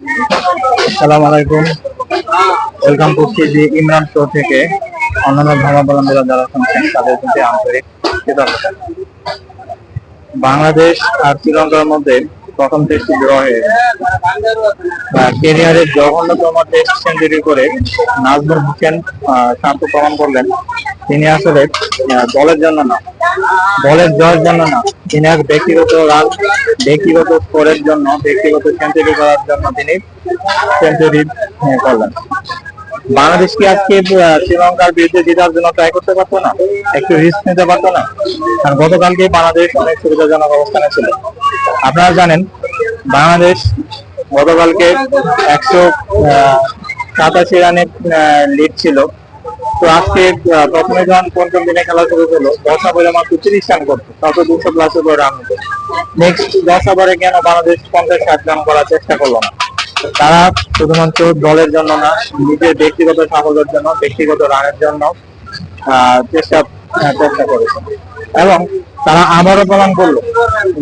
আসসালামু আলাইকুম। ওয়েলকাম করছি যে ইমরান শো থেকে অন্যান্য ধর্মাবলম্বীরা যারা শুনছেন, তাদের প্রতি আন্তরিক কৃতজ্ঞতা। বাংলাদেশ আর শ্রীলঙ্কার মধ্যে প্রথম টেস্ট ড্র হয়ে কেরিয়ারের জঘন্যতম টেস্ট সেঞ্চুরি করে নাজমুল হোসেন শান্ত প্রমাণ করলেন। তিনি আসলে দলের জন্য না দলের জয়ের জন্য না তিনি এক ব্যক্তিগত রান ব্যক্তিগত স্কোরের জন্য, ব্যক্তিগত সেঞ্চুরি করার জন্য তিনি সেঞ্চুরি করলেন। বাংলাদেশ কি আজকে শ্রীলঙ্কার বিরুদ্ধে জেতার জন্য ট্রাই করতে পারতো না? একটু রিস্ক নিতে পারতো না? কারণ গতকালকে বাংলাদেশ অনেক সুবিধাজনক অবস্থানে ছিল। আপনারা জানেন, বাংলাদেশ গতকালকে একশো সাতাশি রানের লিড ছিল। তো আজকে প্রথমে যখন পঞ্চম দিনে খেলা শুরু হলো দশ ওভারে মাত্র তিরিশ রান করতো তত দুশো প্লাস উপর রান হতো নেক্সট দশ ওভারে কেন বাংলাদেশ পঞ্চাশ ষাট রান করার চেষ্টা করল না? তারা শুধুমাত্র দলের জন্য না, নিজের ব্যক্তিগত সাফল্যের জন্য, ব্যক্তিগত রানের জন্য চেষ্টা চেষ্টা করেছে। এবং তারা আবারও প্রমাণ করল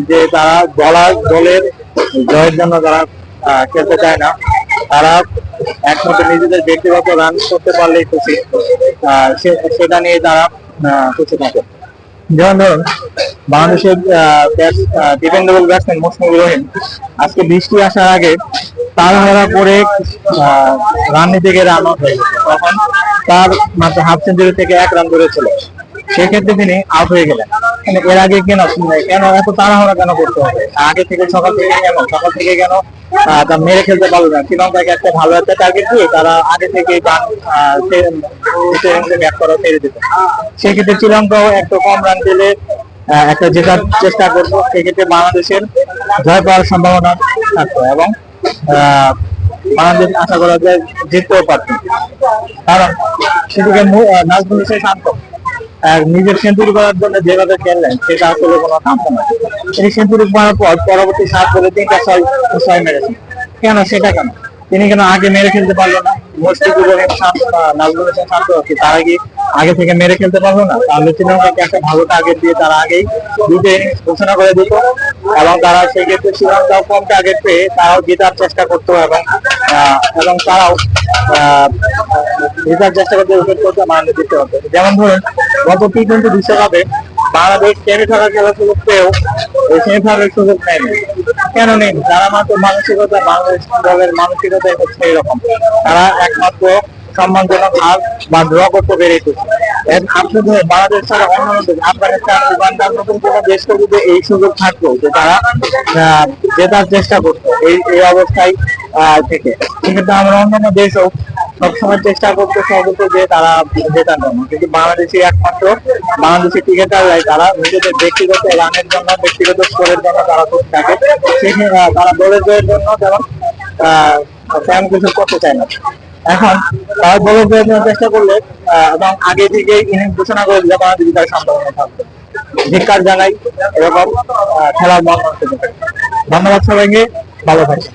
যে তারা দলার দলের জয়ের জন্য তারা খেলতে চায় না, তারা একমাত্র নিজেদের ব্যক্তিগত রান করতে পারলেই খুশি। সেটা নিয়ে তারা খুশি থাকে। যেমন ধরুন, বাংলাদেশের ডিপেন্ডেবল ব্যাটসম্যান মুশফিকুর রহিম, আজকে বৃষ্টি আসার আগে তাড়াহুড়া করে রান নিতে গিয়ে রান আউট হয়ে গেছে। তখন তার মাত্র হাফ সেঞ্চুরি থেকে এক রান ধরেছিল। সেক্ষেত্রে তিনি আউট হয়ে গেলেন। মানে এর আগে কেন কেন এত তাড়াহুড়া কেন করতে হবে? আগে থেকে সকাল থেকে কেন সকাল থেকে কেন মেরে খেলতে পারবে না। শ্রীলঙ্কাকে একটা ভালো একটা টার্গেট দিয়ে তারা আগে থেকে ব্যাট করা ছেড়ে দিত। সেক্ষেত্রে শ্রীলঙ্কাও একটু কম রান পেলে একটা জেতার চেষ্টা করব। সেক্ষেত্রে বাংলাদেশের জয় পাওয়ার সম্ভাবনা থাকতো এবং বাংলাদেশ আশা করা যায় জিততেও পারত। কারণ সেদিকে নাজমুল হোসেন শান্ত। আর নিজের সেঞ্চুরি করার জন্য যেভাবে খেললেন, সেটা আসলে কোনো কাম্য তিনি সেঞ্চুরি করার পর পরবর্তী সাত বলে তিনটা ছয় ছয় মেরেছেন। কেন, সেটা কেন? তিনি কেন আগে মেরে খেলতে পারল না? তারা কি আগে থেকে মেরে খেলতে পারল না? তাহলে শ্রীলঙ্কাকে একটা ভালো টার্গেট দিয়ে তারা আগেই দুটো ইনিংস ঘোষণা করে দিত। এবং তারা সেই ক্ষেত্রে শ্রীলঙ্কাও কম টার্গেট পেয়ে তারাও জেতার চেষ্টা করতো এবং এবং তারাও জেতার চেষ্টা করতে উইকেট করতে বাংলাদেশ দিতে হতো যেমন ধরুন, গত টি টোয়েন্টি বিশ্বকাপে বাংলাদেশ সেমিফাইনাল খেলার সুযোগ পেয়েও ওই সেমিফাইনালের সুযোগ নেয়নি। কেন নেই তারা মাত্র মানসিকতা, বাংলাদেশ দলের মানসিকতা হচ্ছে এরকম। তারা একমাত্র সম্মানজনক হার বা ড্র করতে পেরেছে বাংলাদেশ ছাড়া অন্যান্য দেশ আফগানিস্তান উগান্ডার এই সুযোগ থাকতো যে তারা জেতার চেষ্টা করতো এই অবস্থায় থেকে। অন্যান্য দেশও সবসময় চেষ্টা করতে যে তারা জেতার জন্য। কিন্তু বাংলাদেশি একমাত্র বাংলাদেশি ক্রিকেটাররাই তারা নিজেদের ব্যক্তিগত রানের জন্য ব্যক্তিগত স্কোরের জন্য তারা খুব থাকে। সেখানে তারা দলের জয়ের জন্য আহ, তেমন কিছু করতে চায় না। এখন তার বড় প্রয়োজনের চেষ্টা করলে এবং আগে থেকে ইনিং ঘোষণা করে দিলে বাংলাদেশ জেতার সম্ভাবনা থাকবে ধিক্কার জানাই, এরকম খেলার মন ধন্যবাদ সবাইকে, ভালো থাকবেন।